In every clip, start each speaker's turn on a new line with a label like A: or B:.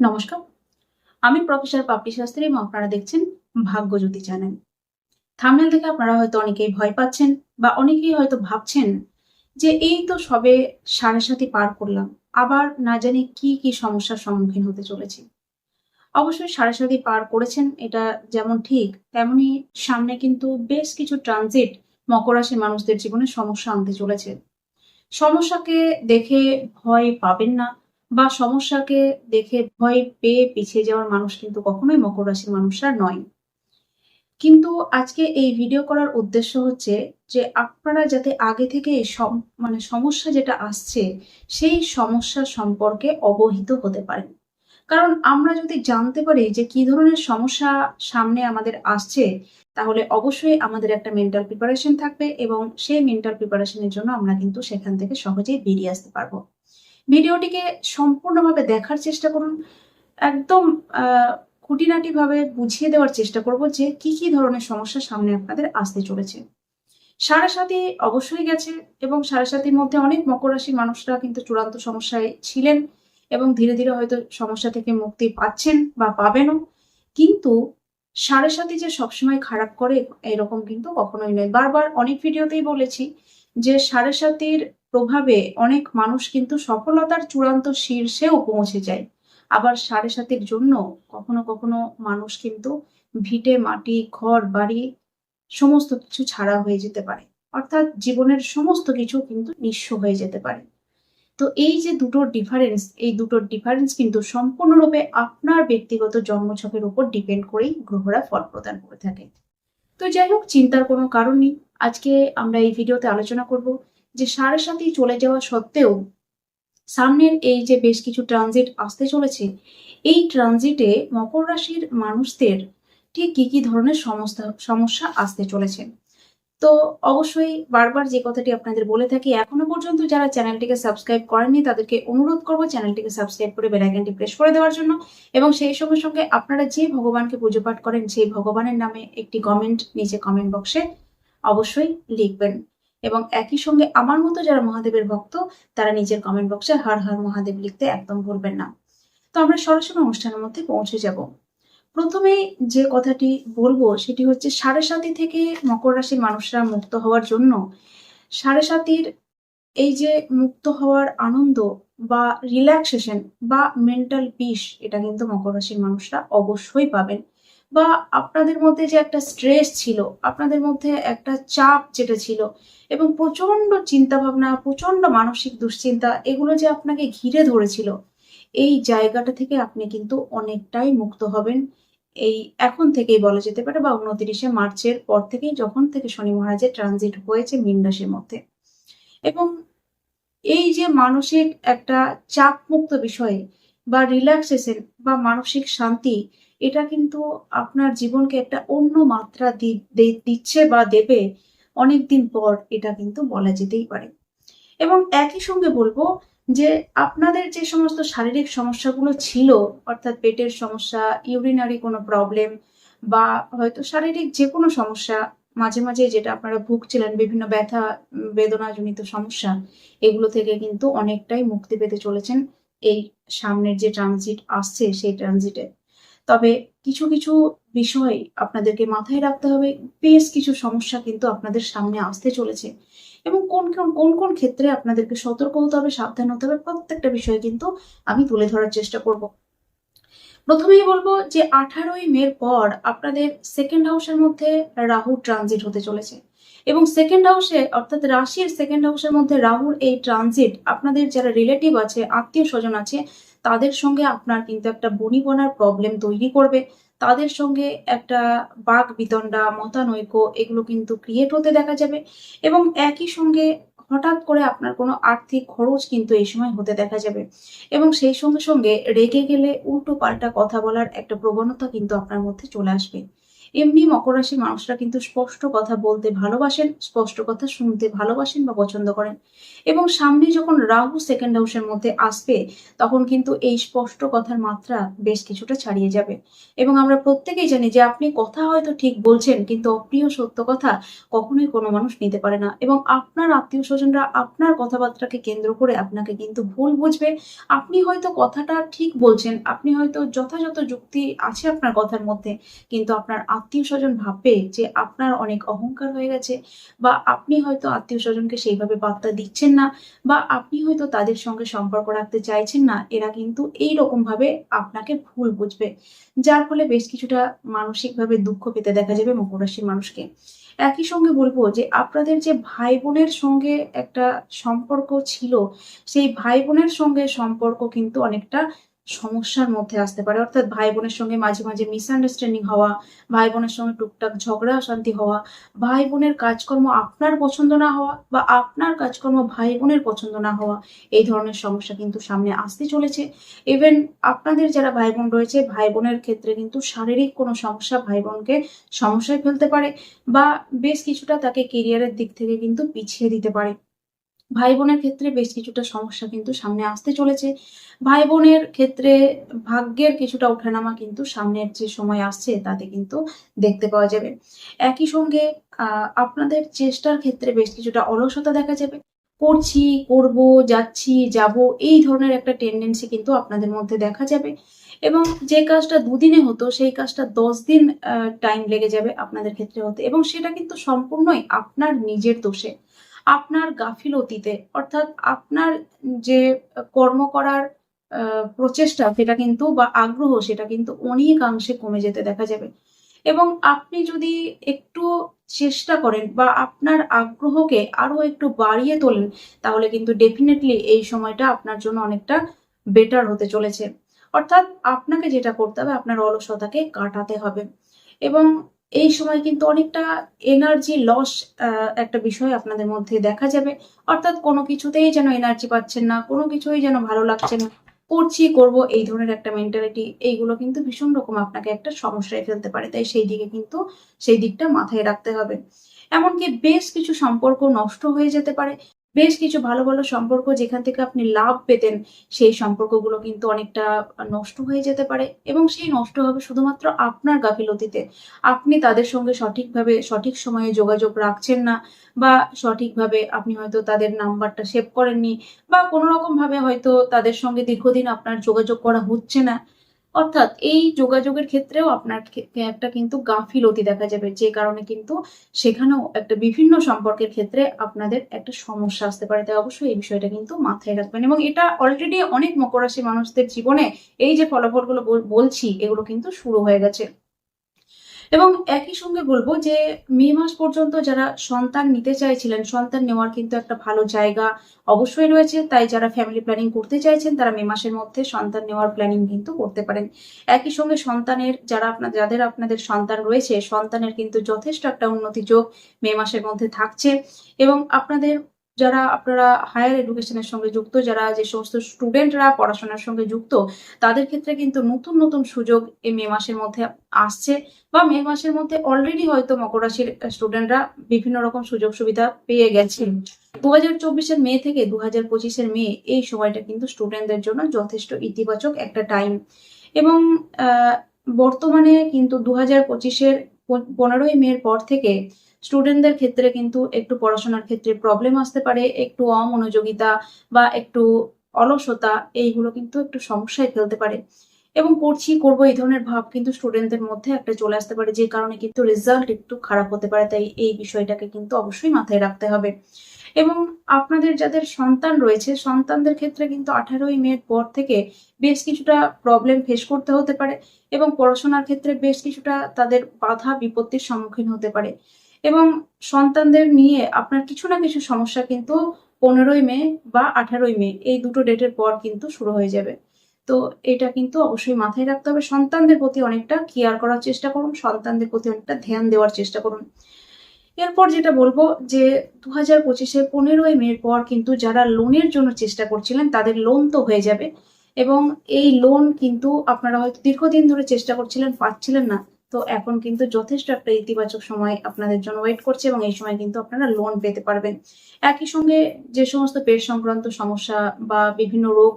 A: নমস্কার। আমি প্রফেসর পাপড়ি শাস্ত্রী এবং আপনারা দেখছেন ভাগ্যজ্যোতি চ্যানেল। থামনেল থেকে আপনারা হয়তো অনেকেই ভয় পাচ্ছেন বা অনেকেই হয়তো ভাবছেন যে এই তো সবে সাড়ে সাথে পার করলাম, আবার না জানি কি কি সমস্যার সম্মুখীন হতে চলেছি। অবশ্যই সাড়ে সাথে পার করেছেন, এটা যেমন ঠিক, তেমনি সামনে কিন্তু বেশ কিছু ট্রানজিট মকর রাশির মানুষদের জীবনে সমস্যা আনতে চলেছে। সমস্যাকে দেখে ভয় পাবেন না বা সমস্যাকে দেখে ভয় পেয়ে পিছিয়ে যাওয়ার মানুষ কিন্তু কখনোই মকর রাশির মানুষরা নয়। কিন্তু আজকে এই ভিডিও করার উদ্দেশ্য হচ্ছে যে আপনারা যাতে আগে থেকে মানে সমস্যা যেটা আসছে, সেই সমস্যা সম্পর্কে অবহিত হতে পারেন। কারণ আমরা যদি জানতে পারি যে কি ধরনের সমস্যা সামনে আমাদের আসছে, তাহলে অবশ্যই আমাদের একটা মেন্টাল প্রিপারেশন থাকবে এবং সেই মেন্টাল প্রিপারেশনের জন্য আমরা কিন্তু সেখান থেকে সহজেই বেরিয়ে আসতে পারব। ভিডিওটিকে সম্পূর্ণভাবে দেখার চেষ্টা করুন। একদম খুঁটিনাটিভাবে বুঝিয়ে দেওয়ার চেষ্টা করব যে কি কি ধরনের সমস্যা সামনে আপনাদের আসতে চলেছে। সাড়ে সাথে অবশ্যই গেছে এবং সাড়ে সাতির মধ্যে অনেক মকর রাশির মানুষরা কিন্তু চূড়ান্ত সমস্যায় ছিলেন এবং ধীরে ধীরে হয়তো সমস্যা থেকে মুক্তি পাচ্ছেন বা পাবেনও। কিন্তু সাড়ে সাথে যে সবসময় খারাপ করে এরকম কিন্তু কখনোই নয়। বারবার অনেক ভিডিওতেই বলেছি যে সাড়ে সাতির প্রভাবে অনেক মানুষ কিন্তু সফলতার চূড়ান্ত শীর্ষেও পৌঁছে যায়। আবার সাড়ে সাতের জন্য কখনো কখনো মানুষ কিন্তু ভিটে, মাটি, ঘর, বাড়ি সমস্ত কিছু ছাড়া হয়ে যেতে পারে। অর্থাৎ জীবনের সমস্ত কিছু কিন্তু নিঃস্ব হয়ে যেতে পারে। তো এই যে দুটো ডিফারেন্স এই দুটোর ডিফারেন্স কিন্তু সম্পূর্ণরূপে আপনার ব্যক্তিগত জন্মছকের উপর ডিপেন্ড করেই গ্রহরা ফল প্রদান করে থাকে। তো যাই হোক, চিন্তার কোনো কারণ নেই। আজকে আমরা এই ভিডিওতে আলোচনা করব যে সাড়ে সাথেই চলে যাওয়া সত্ত্বেও সামনের এই যে বেশ কিছু ট্রানজিট আসতে চলেছে, এই ট্রানজিটে মকর রাশির মানুষদের ঠিক কি কি ধরনের সমস্যা সমস্যা আসতে চলেছে? তো অবশ্যই বারবার যে কথাটি আপনাদের বলে থাকি, এখনও পর্যন্ত যারা চ্যানেলটিকে সাবস্ক্রাইব করেননি, তাদেরকে অনুরোধ করব চ্যানেলটিকে সাবস্ক্রাইব করে বেল আইকনটি প্রেস করে দেওয়ার জন্য এবং সেই সঙ্গে সঙ্গে আপনারা যে ভগবানকে পুজো পাঠ করেন, সেই ভগবানের নামে একটি কমেন্ট নিচে কমেন্ট বক্সে অবশ্যই লিখবেন। এবং একই সঙ্গে আমার মতো যারা মহাদেবের ভক্ত, তারা নিজের কমেন্ট বক্সে হর হর মহাদেব লিখতে একদম ভুলবেন না। তো আমরা সরাসরি অনুষ্ঠানের মধ্যে পৌঁছে যাব। প্রথমে যে কথাটি বলব, সেটি হচ্ছে সাড়ে সাতি থেকে মকর রাশির মানুষরা মুক্ত হওয়ার জন্য সাড়ে সাতির এই যে মুক্ত হওয়ার আনন্দ বা রিল্যাক্সেশন বা মেন্টাল পিস এটা কিন্তু মকর রাশির মানুষরা অবশ্যই পাবেন। বা আপনাদের মধ্যে যে একটা স্ট্রেস ছিল, আপনাদের মধ্যে একটা চাপ যেটা ছিল এবং প্রচণ্ড চিন্তা ভাবনা প্রচণ্ড মানসিক দুশ্চিন্তা, এগুলো যে আপনাকে ঘিরে ধরেছিল, এই জায়গাটা থেকে আপনি কিন্তু অনেকটাই মুক্ত হবেন। এই এখন থেকেই বলা যেতে পারে বা উনত্রিশে মার্চের পর থেকেই যখন থেকে শনি মহারাজের ট্রানজিট হয়েছে মীন রাশির মধ্যে। এবং এই যে মানসিক একটা চাপ মুক্ত বিষয়ে বা রিল্যাক্সেশন বা মানসিক শান্তি এটা কিন্তু আপনার জীবনকে একটা অন্য মাত্রা দিচ্ছে বা দেবে অনেকদিন পর এটা কিন্তু বলা যেতেই পারে। এবং একই সঙ্গে বলব যে আপনাদের যে সমস্ত শারীরিক সমস্যাগুলো ছিল, অর্থাৎ পেটের সমস্যা ইউরিনারি কোনো প্রবলেম বা হয়তো শারীরিক যে কোনো সমস্যা, মাঝে মাঝে যেটা আপনারা ভুগছিলেন, বিভিন্ন ব্যথা বেদনাজনিত সমস্যা, এগুলো থেকে কিন্তু অনেকটাই মুক্তি পেতে চলেছেন। এই সামনের যে ট্রানজিট আসছে, সেই ট্রানজিটে তবে কিছু কিছু বিষয় আপনাদেরকে মাথায় রাখতে হবে। বেশ কিছু সমস্যা কিন্তু আপনাদের সামনে আসতে চলেছে এবং কোন কোন কোন কোন ক্ষেত্রে আপনাদেরকে সতর্ক হতে হবে, সাবধান হতে হবে প্রত্যেকটা বিষয় কিন্তু আমি তুলে ধরার চেষ্টা করব। প্রথমেই বলব যে আঠারোই মের পর আপনাদের সেকেন্ড হাউসের মধ্যে রাহু ট্রানজিট হতে চলেছে এবং সেকেন্ড হাউসে অর্থাৎ রাশির সেকেন্ড হাউসের মধ্যে রাহুর এই ট্রানজিট আপনাদের যারা রিলেটিভ আছে আত্মীয় স্বজন আছে তাদের সঙ্গে আপনার কিন্তু একটা বনিবনার প্রবলেম তৈরি করবে। তাদের সঙ্গে একটা বাঘ বিতণ্ডা, মতানৈক্য এগুলো কিন্তু ক্রিয়েট হতে দেখা যাবে এবং একই সঙ্গে হঠাৎ করে আপনার কোনো আর্থিক খরচ কিন্তু এই সময় হতে দেখা যাবে এবং সেই সঙ্গে সঙ্গে রেগে গেলে উল্টো পাল্টা কথা বলার একটা প্রবণতা কিন্তু আপনার মধ্যে চলে আসবে। এমনি মকর রাশির মানুষরা কিন্তু স্পষ্ট কথা বলতে ভালোবাসেন, স্পষ্ট কথা শুনতে ভালোবাসেন বা পছন্দ করেন। এবং সামনে যখন রাহু সেকেন্ড হাউসের মধ্যে আসবে, তখন কিন্তু এই স্পষ্ট কথার মাত্রা বেশ কিছুটা ছাড়িয়ে যাবে। এবং আমরা প্রত্যেকেই জানি যে আপনি কথা হয়তো ঠিক বলছেন, কিন্তু অপ্রিয় সত্য কথা কখনোই কোনো মানুষ নিতে পারে না। এবং আপনার আত্মীয় স্বজনরা আপনার কথাবার্তাকে কেন্দ্র করে আপনাকে কিন্তু ভুল বুঝবে। আপনি হয়তো কথাটা ঠিক বলছেন, আপনি হয়তো যথাযথ যুক্তি আছে আপনার কথার মধ্যে, কিন্তু আপনার আত্মীয় স্বজন ভাববে যে আপনার অনেক অহংকার হয়ে গেছে বা আপনি হয়তো আত্মীয় স্বজনকে সেইভাবে বার্তা দিচ্ছেন না বা আপনি হয়তো তাদের সঙ্গে সম্পর্ক রাখতে চাইছেন না, এরা কিন্তু এই ভাবে আপনাকে ভুল বুঝবে। যার ফলে বেশ কিছুটা মানসিকভাবে দুঃখ পেতে দেখা যাবে মকর রাশির মানুষকে। একই সঙ্গে বলব যে আপনাদের যে ভাই বোনের সঙ্গে একটা সম্পর্ক ছিল, সেই ভাই বোনের সঙ্গে সম্পর্ক কিন্তু অনেকটা সমস্যার মধ্যে আসতে পারে। অর্থাৎ ভাই বোনের সঙ্গে মাঝে মাঝে মিসআন্ডারস্ট্যান্ডিং হওয়া ভাই বোনের সঙ্গে টুকটাক ঝগড়া, অশান্তি হওয়া ভাই বোনের কাজকর্ম আপনার পছন্দ না হওয়া বা আপনার কাজকর্ম ভাই বোনের পছন্দ না হওয়া, এই ধরনের সমস্যা কিন্তু সামনে আসতে চলেছে। ইভেন আপনাদের যারা ভাই বোন রয়েছে ভাই বোনের ক্ষেত্রে কিন্তু শারীরিক কোনো সমস্যা ভাই বোনকে সমস্যায় ফেলতে পারে বা বেশ কিছুটা তাকে কেরিয়ারের দিক থেকে কিন্তু পিছিয়ে দিতে পারে। ভাই বোনের ক্ষেত্রে বেশ কিছুটা সমস্যা কিন্তু সামনে আসতে চলেছে। ভাই বোনের ক্ষেত্রে ভাগ্যের কিছুটা ওঠানামা কিন্তু সামনের যে সময় আসছে, তাতে কিন্তু দেখতে পাওয়া যাবে। একই সঙ্গে আপনাদের চেষ্টার ক্ষেত্রে বেশ কিছুটা অলসতা দেখা যাবে। করছি, করব, যাচ্ছি, যাব, এই ধরনের একটা টেন্ডেন্সি কিন্তু আপনাদের মধ্যে দেখা যাবে। এবং যে কাজটা দুদিনে হতো, সেই কাজটা দশ দিন টাইম লেগে যাবে আপনাদের ক্ষেত্রে হতে। এবং সেটা কিন্তু সম্পূর্ণই আপনার নিজের দোষে। আপনার গাফিলতিতে, অর্থাৎ আপনার যে কর্ম করার প্রচেষ্টা সেটা কিন্তু বা আগ্রহ সেটা কিন্তু অনেকাংশে কমে যেতে দেখা যাবে। এবং আপনি যদি একটু চেষ্টা করেন বা আপনার আগ্রহকে আরও একটু বাড়িয়ে তোলেন, তাহলে কিন্তু ডেফিনেটলি এই সময়টা আপনার জন্য অনেকটা বেটার হতে চলেছে। অর্থাৎ আপনাকে যেটা করতে হবে, আপনার অলসতাকে কাটাতে হবে। এবং এই সময় কিন্তু অনেকটা এনার্জি লস একটা বিষয় আপনাদের মধ্যে দেখা যাবে। অর্থাৎ কোনো কিছুতেই যেন এনার্জি পাচ্ছেন না, কোনো কিছুই যেন ভালো লাগছে না। করছি, করব, এই ধরনের একটা মেন্টালিটি এইগুলো কিন্তু ভীষণ রকম আপনাকে একটা সমস্যায় ফেলতে পারে। তাই সেই দিকে কিন্তু সেই দিকটা মাথায় রাখতে হবে। এমনকি বেশ কিছু সম্পর্ক নষ্ট হয়ে যেতে পারে। কিছু ভালো ভালো সম্পর্ক যেখান থেকে আপনি লাভ পেতেন, সেই সম্পর্কগুলো কিন্তু অনেকটা নষ্ট হয়ে যেতে পারে এবং সেই নষ্ট হবে শুধুমাত্র আপনার গাফিলতিতে। আপনি তাদের সঙ্গে সঠিকভাবে, সঠিক সময়ে যোগাযোগ রাখছেন না বা সঠিকভাবে আপনি হয়তো তাদের নাম্বারটা সেভ করেননি বা কোনো রকম ভাবে হয়তো তাদের সঙ্গে দীর্ঘদিন আপনার যোগাযোগ করা হচ্ছে না। অর্থাৎ এই যোগাযোগের ক্ষেত্রেও আপনার একটা কিন্তু গাফিলতি দেখা যাবে। যে কারণে কিন্তু সেখানেও একটা বিভিন্ন সম্পর্কের ক্ষেত্রে আপনাদের একটা সমস্যা আসতে পারে। তাই অবশ্যই এই বিষয়টা কিন্তু মাথায় রাখবেন। এবং এটা অলরেডি অনেক মকরাশি মানুষদের জীবনে এই যে ফলাফলগুলো বল- বলছি, এগুলো কিন্তু শুরু হয়ে গেছে। এবং একই সঙ্গে বলব যে মে মাস পর্যন্ত যারা সন্তান নিতে চাইছিলেন, সন্তান নেওয়ার কিন্তু একটা ভালো জায়গা অবশ্যই রয়েছে। তাই যারা ফ্যামিলি প্ল্যানিং করতে চাইছেন, তারা মে মাসের মধ্যে সন্তান নেওয়ার প্ল্যানিং কিন্তু করতে পারেন। একই সঙ্গে সন্তানের যারা আপনার যাদের আপনাদের সন্তান রয়েছে, সন্তানের কিন্তু যথেষ্ট একটা উন্নতি যোগ মে মাসের মধ্যে থাকছে। এবং আপনাদের যারা আপনারা হায়ার এডুকেশনের সঙ্গে যুক্ত যারা যে সমস্ত স্টুডেন্টরা পড়াশোনার সঙ্গে যুক্ত তাদের ক্ষেত্রে কিন্তু নতুন নতুন সুযোগ এই মে মাসের মধ্যে আসছে বা মে মাসের মধ্যে অলরেডি হয়তো মকর রাশির স্টুডেন্টরা বিভিন্ন রকম সুযোগ সুবিধা পেয়ে গেছে। দু হাজার চব্বিশের মে থেকে দু হাজার পঁচিশের মে এই সময়টা কিন্তু স্টুডেন্টদের জন্য যথেষ্ট ইতিবাচক একটা টাইম এবং আহ, বর্তমানে কিন্তু দু হাজার পঁচিশের পনেরোই মের পর থেকে স্টুডেন্টদের ক্ষেত্রে কিন্তু একটু পড়াশোনার ক্ষেত্রে প্রবলেম আসতে পারে, একটু অমনোযোগিতা বা একটু অলসতা, এইগুলো কিন্তু একটু সমস্যায় ফেলতে পারে। এবং করছি করব এই ধরনের ভাব কিন্তু স্টুডেন্টদের মধ্যে একটা চলে আসতে পারে, যে কারণে কিন্তু রেজাল্ট একটু খারাপ হতে পারে, তাই এই বিষয়টাকে কিন্তু অবশ্যই মাথায় রাখতে হবে। এবং আপনাদের যাদের সন্তান রয়েছে, সন্তানদের ক্ষেত্রে কিন্তু আঠারোই মের পর থেকে বেশ কিছুটা প্রবলেম ফেস করতে হতে পারে এবং পড়াশোনার ক্ষেত্রে বেশ কিছুটা তাদের বাধা বিপত্তির সম্মুখীন হতে পারে। এবং সন্তানদের নিয়ে আপনার কিছু না কিছু সমস্যা কিন্তু পনেরোই মে বা আঠারোই মে, এই দুটো ডেটের পর কিন্তু শুরু হয়ে যাবে। তো এটা কিন্তু অবশ্যই মাথায় রাখতে হবে। সন্তানদের প্রতি অনেকটা কেয়ার করার চেষ্টা করুন, সন্তানদের প্রতি অনেকটা ধ্যান দেওয়ার চেষ্টা করুন। এরপর যেটা বলব যে দু হাজার পঁচিশে পনেরোই মের পর কিন্তু যারা লোনের জন্য চেষ্টা করছিলেন, তাদের লোন তো হয়ে যাবে। এবং এই লোন কিন্তু আপনারা হয়তো দীর্ঘদিন ধরে চেষ্টা করছিলেন, পাচ্ছিলেন না। তো এখন কিন্তু যথেষ্ট একটা ইতিবাচক সময় আপনাদের জন্য ওয়েট করছে এবং এই সময় কিন্তু আপনারা লোন পেতে পারবেন। একই সঙ্গে যে সমস্ত পেট সংক্রান্ত সমস্যা বা বিভিন্ন রোগ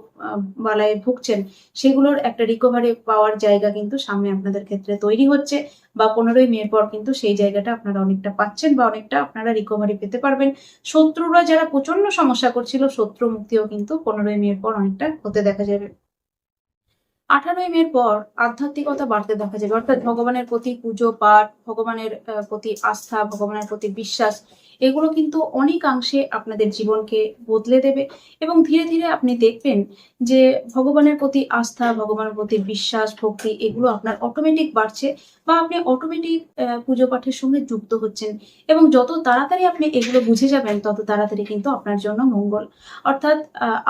A: বালায় ভুগছেন, সেগুলোর একটা রিকভারি পাওয়ার জায়গা কিন্তু সামনে আপনাদের ক্ষেত্রে তৈরি হচ্ছে বা পনেরোই মের পর কিন্তু সেই জায়গাটা আপনারা অনেকটা পাচ্ছেন বা অনেকটা আপনারা রিকভারি পেতে পারবেন। শত্রুরা যারা প্রচণ্ড সমস্যা করছিল, শত্রু মুক্তিও কিন্তু পনেরোই মের পর অনেকটা হতে দেখা যাবে। আঠারোই মের পর আধ্যাত্মিকতা বাড়তে দেখা যাবে অর্থাৎ ভগবানের প্রতি পুজো, পাঠ, ভগবানের প্রতি আস্থা, ভগবানের প্রতি বিশ্বাস, এগুলো কিন্তু অনেকাংশে আপনাদের জীবনকে বদলে দেবে এবং ধীরে ধীরে আপনি দেখবেন যে ভগবানের প্রতি আস্থা, ভগবানের প্রতি বিশ্বাস, ভক্তি, এগুলো আপনার অটোমেটিক বাড়ছে। বা আপনি অটোমেটিক পুজো পাঠের সঙ্গে যুক্ত হচ্ছেন এবং যত তাড়াতাড়ি আপনি এগুলো বুঝে যাবেন, তত তাড়াতাড়ি কিন্তু আপনার জন্য মঙ্গল। অর্থাৎ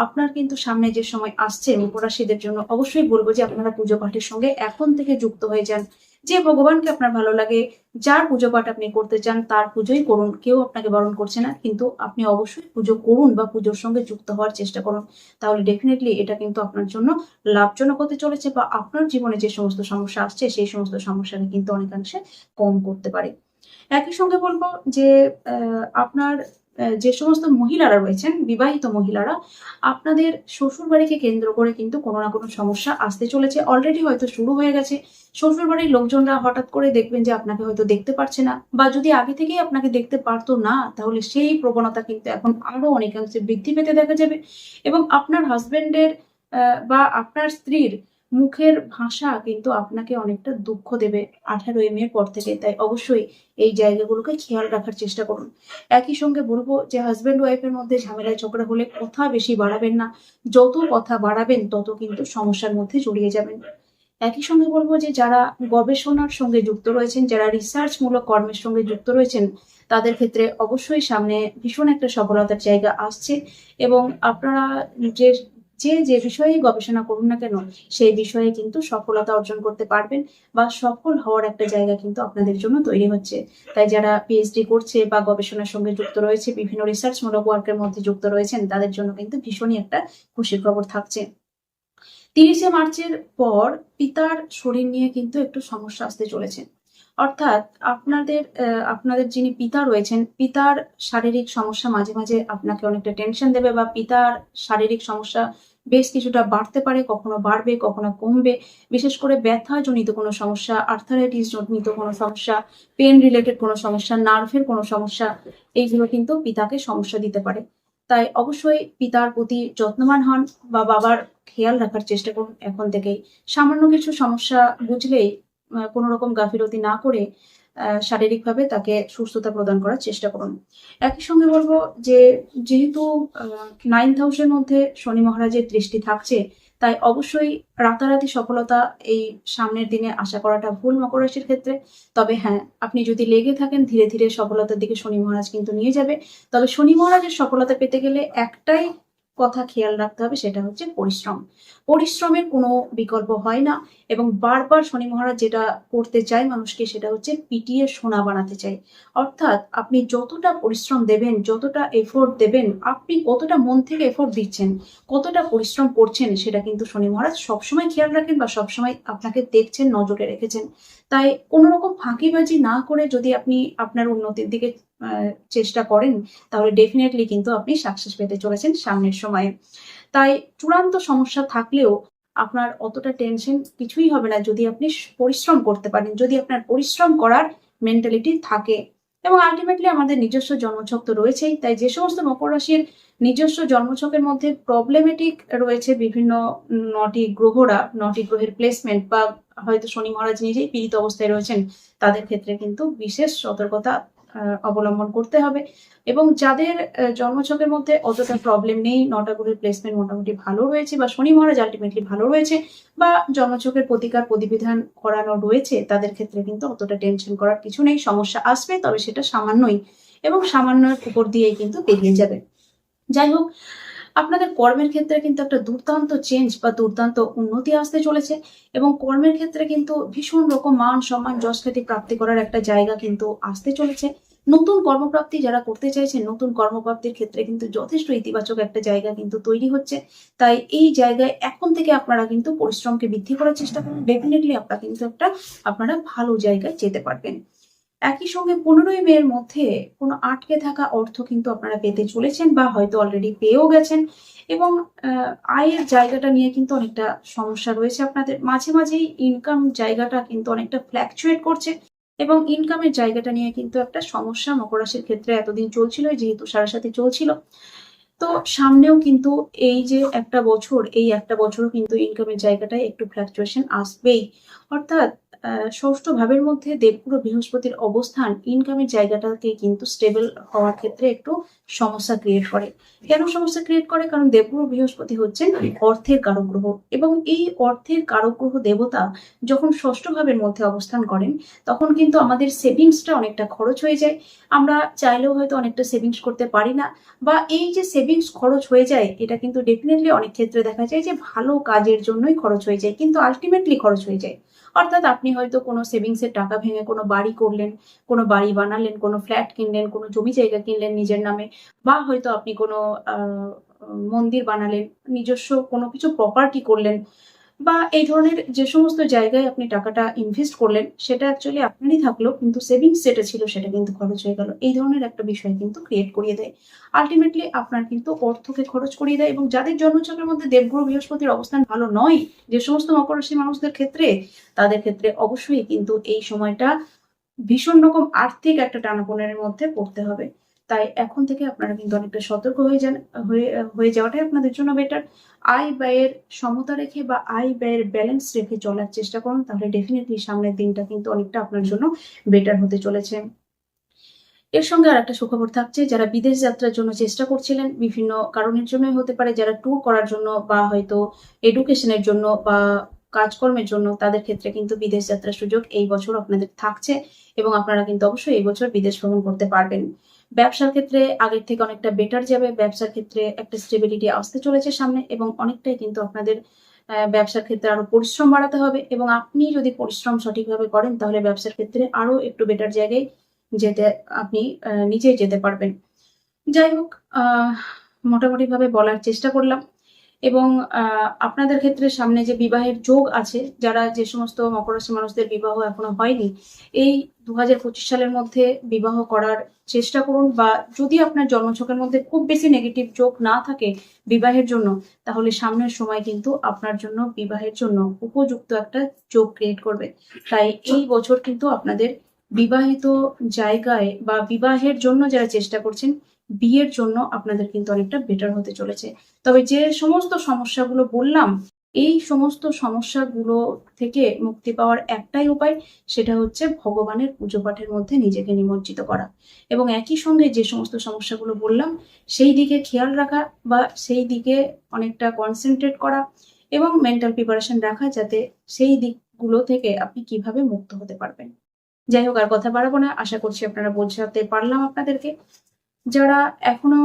A: আপনার কিন্তু সামনে যে সময় আসছে, উপরাশীদের জন্য অবশ্যই বলব যে আপনারা পুজো পাঠের সঙ্গে এখন থেকে যুক্ত হয়ে যান। যে ভগবানকে আপনার ভালো লাগে, যার পুজো পাঠ আপনি করতে চান, তার পুজোই করুন। কেউ আপনাকে বারণ করছে না, কিন্তু আপনি অবশ্যই পুজো করুন বা পুজোর সঙ্গে যুক্ত হওয়ার চেষ্টা করুন। তাহলে ডেফিনেটলি এটা কিন্তু আপনার জন্য লাভজনক হতে চলেছে বা আপনার জীবনে যে সমস্ত সমস্যা আসছে, সেই সমস্ত সমস্যাকে কিন্তু অনেকাংশে কম করতে পারে। একই সঙ্গে বলব যে আপনার যে সমস্ত মহিলারা রয়েছেন, বিবাহিত মহিলারা, আপনাদের শ্বশুর বাড়িকে কেন্দ্র করে কিন্তু কোনো না কোনো সমস্যা আসতে চলেছে। অলরেডি হয়তো শুরু হয়ে গেছে। শ্বশুর বাড়ির লোকজনরা হঠাৎ করে দেখবেন যে আপনাকে হয়তো দেখতে পারছে না বা যদি আগে থেকেই আপনাকে দেখতে পারতো না, তাহলে সেই প্রবণতা কিন্তু এখন আরও অনেকাংশে বৃদ্ধি পেতে দেখা যাবে। এবং আপনার হাজবেন্ডের বা আপনার স্ত্রীর মুখের ভাষা কিন্তু আপনাকে অনেকটা দুঃখ দেবে আঠারোই মে পর থেকে। তাই অবশ্যই এই জায়গাগুলোকে খেয়াল রাখার চেষ্টা করুন। একই সঙ্গে বলব যে হাজব্যান্ড ওয়াইফের মধ্যে ঝামেলায় ঝগড়া হলে কথা বেশি বাড়াবেন না। যত কথা বাড়াবেন, তত কিন্তু সমস্যার মধ্যে জড়িয়ে যাবেন। একই সঙ্গে বলব যে যারা গবেষণার সঙ্গে যুক্ত রয়েছেন, যারা রিসার্চ মূলক কর্মের সঙ্গে যুক্ত রয়েছেন, তাদের ক্ষেত্রে অবশ্যই সামনে ভীষণ একটা সফলতার জায়গা আসছে এবং আপনারা যে যে যে বিষয়ে গবেষণা করুন না কেন, সেই বিষয়ে কিন্তু সফলতা অর্জন করতে পারবেন বা সফল হওয়ার একটা জায়গা কিন্তু আপনাদের জন্য তৈরি হচ্ছে। তাই যারা পিএইচডি করছে বা গবেষণার সঙ্গে যুক্ত রয়েছে, বিভিন্ন রিসার্চমূলক ওয়ার্কের মধ্যে যুক্ত রয়েছেন, তাদের জন্য কিন্তু ভীষণই একটা খুশির খবর থাকছে। তিরিশে মার্চের পর পিতার শরীর নিয়ে কিন্তু একটু সমস্যা আসতে চলেছে। অর্থাৎ আপনাদের আপনাদের যিনি পিতা রয়েছেন, পিতার শারীরিক সমস্যা মাঝে মাঝে আপনাকে অনেকটা টেনশন দেবে বা পিতার শারীরিক সমস্যা বেশ কিছুটা বাড়তে পারে, কখনো বাড়বে, কখনো কমবে। বিশেষ করে ব্যথা জনিত কোনো সমস্যা আর্থারাইটিস জনিত কোনো সমস্যা পেন রিলেটেড কোনো সমস্যা নার্ভের কোনো সমস্যা, এইগুলো কিন্তু পিতাকে সমস্যা দিতে পারে। তাই অবশ্যই পিতার প্রতি যত্নবান হন বা বাবার খেয়াল রাখার চেষ্টা করুন। এখন থেকেই সামান্য কিছু সমস্যা বুঝলেই কোনো রকম গাফিলতি না করে শারীরিকভাবে তাকে সুস্থতা প্রদান করার চেষ্টা করুন। একই সঙ্গে বলব যে, যেহেতু নাইন্থ হাউসের মধ্যে শনি মহারাজের দৃষ্টি থাকছে, তাই অবশ্যই রাতারাতি সফলতা এই সামনের দিনে আশা করাটা ভুল মকর রাশির ক্ষেত্রে। তবে হ্যাঁ আপনি যদি লেগে থাকেন, ধীরে ধীরে সফলতার দিকে শনি মহারাজ কিন্তু নিয়ে যাবে। তবে শনি মহারাজের সফলতা পেতে গেলে একটাই কথা খেয়াল রাখতে হবে, সেটা হচ্ছে পরিশ্রম। পরিশ্রমের কোনো বিকল্প হয় না। এবং বারবার শনি মহারাজ যেটা করতে চায় মানুষকে সেটা হচ্ছে পিটিয়ে সোনা বানাতে চায়। অর্থাৎ আপনি যতটা পরিশ্রম দেবেন, যতটা এফোর্ট দেবেন, আপনি কতটা মন থেকে এফোর্ট দিচ্ছেন, কতটা পরিশ্রম করছেন, সেটা কিন্তু শনি মহারাজ সবসময় খেয়াল রাখেন বা সবসময় আপনাকে দেখছেন, নজরে রেখেছেন। তাই কোনো রকম ফাঁকিবাজি না করে যদি আপনি আপনার উন্নতির দিকে চেষ্টা করেন, তাহলে ডেফিনেটলি কিন্তু আপনি সাকসেস পেতে চলেছেন সামনের সময়ে। তাই চূড়ান্ত সমস্যা থাকলেও আপনার অতটা টেনশন কিছুই হবে না যদি আপনি পরিশ্রম করতে পারেন। যদি আপনার পরিশ্রম করার মেন্টালিটি থাকে। এবং আলটিমেটলি আমাদের নিজস্ব জন্মছক তো রয়েছেই, তাই যে সমস্ত মকর রাশির নিজস্ব জন্মছকের মধ্যে প্রবলেমেটিক রয়েছে বিভিন্ন নটি গ্রহরা নটি গ্রহের প্লেসমেন্ট বা হয়তো শনি মহারাজ নিজেই পীড়িত অবস্থায় রয়েছেন, তাদের ক্ষেত্রে কিন্তু বিশেষ সতর্কতা অবলম্বন করতে হবে। এবং যাদের জন্মছকের মধ্যে অতটা প্রবলেম নেই, নটা গ্রহের প্লেসমেন্ট মোটামুটি ভালো রয়েছে বা শনি মহারাজ আলটিমেটলি ভালো রয়েছে বা জন্মছকের প্রতিকার প্রতিবিধান করানো রয়েছে, তাদের ক্ষেত্রে কিন্তু অতটা টেনশন করার কিছু নেই, সমস্যা আসবে, তবে সেটা সামান্যই এবং সামান্যের উপর দিয়েই কিন্তু পেরিয়ে যাবে। যাই হোক আপনাদের কর্মের ক্ষেত্রে কিন্তু একটা দুর্দান্ত চেঞ্জ বা দুর্দান্ত উন্নতি আসতে চলেছে এবং কর্মের ক্ষেত্রে কিন্তু ভীষণ রকম মান সম্মান, যশ খ্যাতি প্রাপ্তি করার একটা জায়গা কিন্তু আসতে চলেছে। নতুন কর্মপ্রাপ্তি যারা করতে চাইছেন নতুন কর্মপ্রাপ্তির ক্ষেত্রে কিন্তু যথেষ্ট ইতিবাচক একটা জায়গা কিন্তু তৈরি হচ্ছে। তাই এই জায়গায় এখন থেকে আপনারা কিন্তু পরিশ্রমকে বৃদ্ধি করার চেষ্টা করুন। ডেফিনেটলি আপনারা কিন্তু একটা, আপনারা ভালো জায়গায় যেতে পারবেন। একই সঙ্গে পনেরোই মেয়ের মধ্যে কোনো আটকে থাকা অর্থ কিন্তু আপনারা পেতে চলেছেন বা হয়তো অলরেডি পেয়েও গেছেন এবং আয়ের জায়গাটা নিয়ে কিন্তু অনেকটা সমস্যা রয়েছে আপনাদের। মাঝে মাঝেই ইনকাম জায়গাটা কিন্তু অনেকটা ফ্ল্যাকচুয়েট করছে এবং ইনকামের জায়গাটা নিয়ে কিন্তু একটা সমস্যা মকর রাশির ক্ষেত্রে এতদিন চলছিল যেহেতু সাথে চলছিল। তো সামনেও কিন্তু এই যে একটা বছর, এই একটা বছরও কিন্তু ইনকামের জায়গাটায় একটু ফ্ল্যাকচুয়েশন আসবেই। অর্থাৎ ষষ্ঠ ভাবের মধ্যে দেবগুরু বৃহস্পতির অবস্থান ইনকামের জায়গাটাকে কিন্তু স্টেবল হওয়ার ক্ষেত্রে একটু সমস্যা ক্রিয়েট করে। কেন সমস্যা ক্রিয়েট করে? কারণ দেবগুরু বৃহস্পতি হচ্ছেন অর্থের কারক গ্রহ এবং এই অর্থের কারক গ্রহ দেবতা যখন ষষ্ঠ ভাবের মধ্যে অবস্থান করেন, তখন কিন্তু আমাদের সেভিংসটা অনেকটা খরচ হয়ে যায়। আমরা চাইলেও হয়তো অনেকটা সেভিংস করতে পারি না বা এই যে সেভিংস খরচ হয়ে যায়, এটা কিন্তু ডেফিনেটলি অনেক ক্ষেত্রে দেখা যায় যে ভালো কাজের জন্যই খরচ হয়ে যায়, কিন্তু আলটিমেটলি খরচ হয়ে যায়। অর্থাৎ আপনি হয়তো কোনো সেভিংসের টাকা ভেঙে কোনো বাড়ি করলেন, কোনো বাড়ি বানালেন, কোনো ফ্ল্যাট কিনলেন, কোনো জমি জায়গা কিনলেন নিজের নামে, বা হয়তো আপনি কোনো মন্দির বানালেন, নিজস্ব কোনো কিছু প্রপার্টি করলেন বা এই ধরনের যে সমস্ত জায়গায় আপনি টাকাটা ইনভেস্ট করলেন, সেটা অ্যাকচুয়ালি আপনারই থাকল, কিন্তু সেভিংস যেটা ছিল সেটা কিন্তু খরচ হয়ে গেল। এই ধরনের একটা বিষয় কিন্তু ক্রিয়েট করিয়ে দেয়। আলটিমেটলি আপনার কিন্তু অর্থকে খরচ করিয়ে দেয় এবং যাদের জন্মচক্রের মধ্যে দেবগুরু বৃহস্পতির অবস্থান ভালো নয়, যে সমস্ত মকর রাশি মানুষদের ক্ষেত্রে, তাদের ক্ষেত্রে অবশ্যই কিন্তু এই সময়টা ভীষণ রকম আর্থিক একটা টানাপোনের মধ্যে পড়তে হবে। তাই এখন থেকে আপনারা কিন্তু অনেকটা সতর্ক হয়ে যান, হয়ে যাওয়াটাই আপনাদের জন্য বেটার আয় ব্যয়ের সমতা রেখে বা আয় ব্যয়ের ব্যালেন্স রেখে চলার চেষ্টা করুন, তাহলে ডেফিনেটলি সামনের দিনটা কিন্তু অনেকটা আপনার জন্য বেটার হতে চলেছে। এর সঙ্গে আর একটা সুখবর থাকছে, যারা বিদেশ যাত্রার জন্য চেষ্টা করছিলেন, বিভিন্ন কারণের জন্যই হতে পারে, যারা ট্যুর করার জন্য বা হয়তো এডুকেশনের জন্য বা কাজকর্মের জন্য, তাদের ক্ষেত্রে কিন্তু বিদেশ যাত্রার সুযোগ এই বছর আপনাদের থাকছে এবং আপনারা কিন্তু অবশ্যই এই বছর বিদেশ ভ্রমণ করতে পারবেন। ব্যবসার ক্ষেত্রে আগের থেকে অনেকটা বেটার যাবে, ব্যবসার ক্ষেত্রে একটা স্টেবিলিটি আসতে চলেছে সামনে এবং অনেকটাই কিন্তু আপনাদের ব্যবসার ক্ষেত্রে আরও পরিশ্রম বাড়াতে হবে এবং আপনি যদি পরিশ্রম সঠিকভাবে করেন তাহলে ব্যবসার ক্ষেত্রে আরও একটু বেটার জায়গায় যেতে আপনি নিজেই যেতে পারবেন। যাই হোক মোটামুটি ভাবে বলার চেষ্টা করলাম। এবং আপনাদের ক্ষেত্রে সামনে যে বিবাহের যোগ আছে, যারা যে সমস্ত মকর রাশি মানুষদের বিবাহ এখনও হয়নি, এই দু সালের মধ্যে বিবাহ করার চেষ্টা করুন বা যদি আপনার জন্মছকের মধ্যে খুব বেশি নেগেটিভ যোগ না থাকে বিবাহের জন্য, তাহলে সামনের সময় কিন্তু আপনার জন্য বিবাহের জন্য উপযুক্ত একটা যোগ ক্রিয়েট করবে। তাই এই বছর কিন্তু আপনাদের বিবাহিত জায়গায় বা বিবাহের জন্য যারা চেষ্টা করছেন, বিয়ের জন্য আপনাদের কিন্তু অনেকটা বেটার হতে চলেছে। তবে যে সমস্ত সমস্যাগুলো বললাম, এই সমস্ত সমস্যাগুলো থেকে মুক্তি পাওয়ার একটাই উপায়, সেটা হচ্ছে ভগবানের পুজো পাঠের মধ্যে নিজেকে নিমজ্জিত করা। এবং একই সঙ্গে যে সমস্ত সমস্যাগুলো বললাম, সেই দিকে খেয়াল রাখা বা সেই দিকে অনেকটা কনসেন্ট্রেট করা এবং মেন্টাল প্রিপারেশন রাখা যাতে সেই দিকগুলো থেকে আপনি কীভাবে মুক্ত হতে পারবেন। যাই হোক, আর কথা বাড়াবো না। আশা করছি আপনারা বোঝাতে পারলাম আপনাদেরকে। যারা এখনও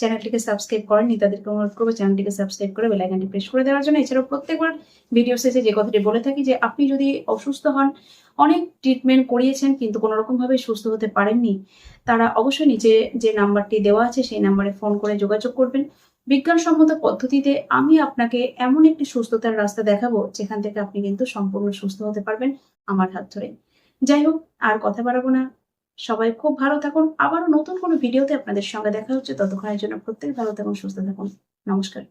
A: চ্যানেলটিকে সাবস্ক্রাইব করেননি, তাদেরকে অনুরোধ করব চ্যানেলটিকে সাবস্ক্রাইব করে বেল আইকনটি প্রেস করে দেওয়ার জন্য। এছাড়াও প্রত্যেকবার ভিডিও শেষে যে কথাটি বলে থাকি যে, আপনি যদি অসুস্থ হন, অনেক ট্রিটমেন্ট করিয়েছেন, কিন্তু কোনো রকম ভাবে সুস্থ হতে পারেননি, তারা অবশ্যই নিচে যে নাম্বারটি দেওয়া আছে, সেই নাম্বারে ফোন করে যোগাযোগ করবেন। বিজ্ঞানসম্মত পদ্ধতিতে আমি আপনাকে এমন একটি সুস্থতার রাস্তা দেখাবো, যেখান থেকে আপনি কিন্তু সম্পূর্ণ সুস্থ হতে পারবেন। আমার হাত ধরে। যাই হোক আর কথা বাড়াবো না। সবাই খুব ভালো থাকুন। আবারও নতুন কোনো ভিডিওতে আপনাদের সঙ্গে দেখা হচ্ছে। ততক্ষণের জন্য প্রত্যেক ভালো থাকুন, সুস্থ থাকুন। নমস্কার।